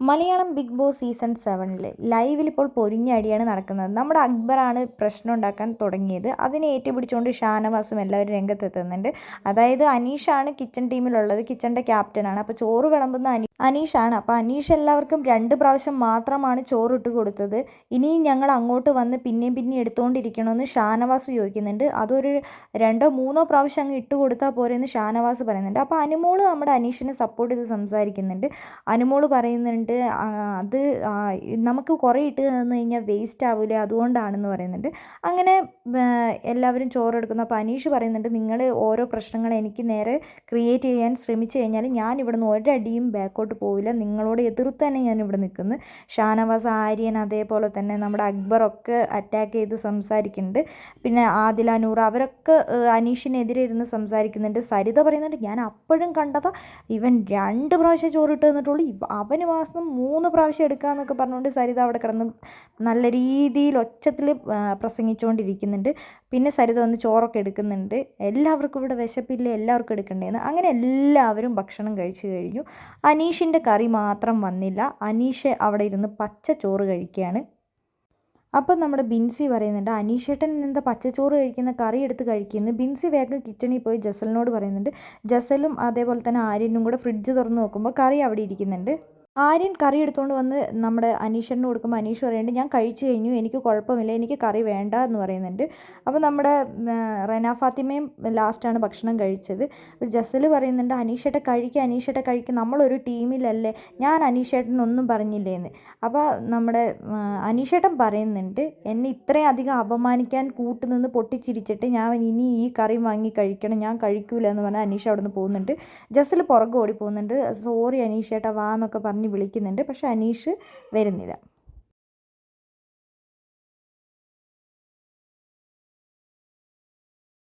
Malayalam big boss season സെവനിൽ ലൈവിൽ ഇപ്പോൾ പൊരിഞ്ഞ അടിയാണ് നടക്കുന്നത്. നമ്മുടെ അക്ബറാണ് പ്രശ്നം ഉണ്ടാക്കാൻ തുടങ്ങിയത്. അതിനെ ഏറ്റുപിടിച്ചുകൊണ്ട് ഷാനവാസും എല്ലാവരും രംഗത്തെത്തുന്നുണ്ട്. അതായത് അനീഷാണ് കിച്ചൺ ടീമിലുള്ളത് കിച്ചണിന്റെ ക്യാപ്റ്റനാണ് അപ്പോൾ ചോറ് വിളമ്പുന്ന അനി അനീഷാണ്. അപ്പോൾ അനീഷ് എല്ലാവർക്കും രണ്ട് പ്രാവശ്യം മാത്രമാണ് ചോറിട്ട് കൊടുത്തത്. ഇനിയും ഞങ്ങൾ അങ്ങോട്ട് വന്ന് പിന്നെയും പിന്നെയും എടുത്തുകൊണ്ടിരിക്കണമെന്ന് ഷാനവാസ് ചോദിക്കുന്നുണ്ട്. അതൊരു രണ്ടോ മൂന്നോ പ്രാവശ്യം അങ്ങ് ഇട്ട് കൊടുത്താൽ പോരെയെന്ന് ഷാനവാസ് പറയുന്നുണ്ട്. അപ്പോൾ അനുമോൾ നമ്മുടെ അനീഷിനെ സപ്പോർട്ട് ചെയ്ത് സംസാരിക്കുന്നുണ്ട്. അനുമോൾ പറയുന്നുണ്ട് അത് നമുക്ക് കുറേ ഇട്ട് തന്നു കഴിഞ്ഞാൽ വേസ്റ്റ് ആവില്ല അതുകൊണ്ടാണെന്ന് പറയുന്നുണ്ട്. അങ്ങനെ എല്ലാവരും ചോറെടുക്കുന്നു. അപ്പോൾ അനീഷ് പറയുന്നുണ്ട് നിങ്ങൾ ഓരോ പ്രശ്നങ്ങൾ എനിക്ക് നേരെ ക്രിയേറ്റ് ചെയ്യാൻ ശ്രമിച്ചു കഴിഞ്ഞാൽ ഞാൻ ഇവിടുന്ന് ഒരടിയും ബാക്കോട്ട് പോവില്ല. നിങ്ങളോട് എതിർത്ത് തന്നെ ഞാൻ ഇവിടെ നിൽക്കുന്നു. ഷാനവാസ് ആര്യൻ അതേപോലെ തന്നെ നമ്മുടെ അക്ബറൊക്കെ അറ്റാക്ക് ചെയ്ത് സംസാരിക്കുന്നുണ്ട്. പിന്നെ ആദില നൂർ അവരൊക്കെ അനീഷിനെതിരെ ഇരുന്ന് സംസാരിക്കുന്നുണ്ട്. സരിത പറയുന്നുണ്ട് ഞാൻ അപ്പോഴും കണ്ടതാ. ഇവൻ രണ്ട് പ്രാവശ്യം ചോറിട്ട് തന്നിട്ടുള്ളൂ. അവന് മാസം മൂന്ന് പ്രാവശ്യം എടുക്കാമെന്നൊക്കെ പറഞ്ഞുകൊണ്ട് സരിത അവിടെ കിടന്ന് നല്ല രീതിയിൽ ഒച്ചത്തിൽ പ്രസംഗിച്ചുകൊണ്ടിരിക്കുന്നുണ്ട്. പിന്നെ സരിത വന്ന് ചോറൊക്കെ എടുക്കുന്നുണ്ട്. എല്ലാവർക്കും ഇവിടെ വിശപ്പില്ല. എല്ലാവർക്കും എടുക്കണ്ടേന്ന്. അങ്ങനെ എല്ലാവരും ഭക്ഷണം കഴിച്ചു കഴിഞ്ഞു. അനീഷിന്റെ കറി മാത്രം വന്നില്ല. അനീഷ് അവിടെ ഇരുന്ന് പച്ച ചോറ് കഴിക്കുകയാണ്. അപ്പം നമ്മുടെ ബിൻസി പറയുന്നുണ്ട് അനീഷേട്ടൻ എന്താ പച്ചച്ചോറ് കഴിക്കുന്ന കറി എടുത്ത് കഴിക്കുന്നു ബിൻസി വേഗം കിച്ചണിൽ പോയി ജസലിനോട് പറയുന്നുണ്ട് ജസലും അതേപോലെ തന്നെ ആര്യനും കൂടെ ഫ്രിഡ്ജ് തുറന്ന് നോക്കുമ്പോൾ കറി അവിടെ ഇരിക്കുന്നുണ്ട്. ആര്യൻ കറി എടുത്തുകൊണ്ട് വന്ന് നമ്മുടെ അനീഷന് കൊടുക്കുമ്പോൾ അനീഷ് പറയുന്നുണ്ട് ഞാൻ കഴിച്ചു കഴിഞ്ഞു എനിക്ക് കുഴപ്പമില്ല എനിക്ക് കറി വേണ്ട എന്ന് പറയുന്നുണ്ട്. അപ്പോൾ നമ്മുടെ റെന ഫാത്തിമയും ലാസ്റ്റാണ് ഭക്ഷണം കഴിച്ചത്. ജസൽ പറയുന്നുണ്ട് അനീഷേട്ട കഴിക്കുക അനീഷേട്ട കഴിക്കുക നമ്മളൊരു ടീമിലല്ലേ ഞാൻ അനീഷേട്ടനൊന്നും പറഞ്ഞില്ലേ എന്ന് അപ്പോൾ നമ്മുടെ അനീഷേട്ടൻ പറയുന്നുണ്ട് എന്നെ ഇത്രയും അധികം അപമാനിക്കാൻ കൂട്ടുനിന്ന് പൊട്ടിച്ചിരിച്ചിട്ട് ഞാൻ ഇനി ഈ കറി വാങ്ങി കഴിക്കണം ഞാൻ കഴിക്കൂല എന്ന് പറഞ്ഞാൽ അനീഷ അവിടെ നിന്ന് പോകുന്നുണ്ട്. ജസൽ പുറകെ ഓടി പോകുന്നുണ്ട് സോറി അനീഷേട്ട വാ എന്നൊക്കെ പറഞ്ഞ് വിളിക്കുന്നുണ്ട്. പക്ഷേ അനീഷ് വരുന്നില്ല.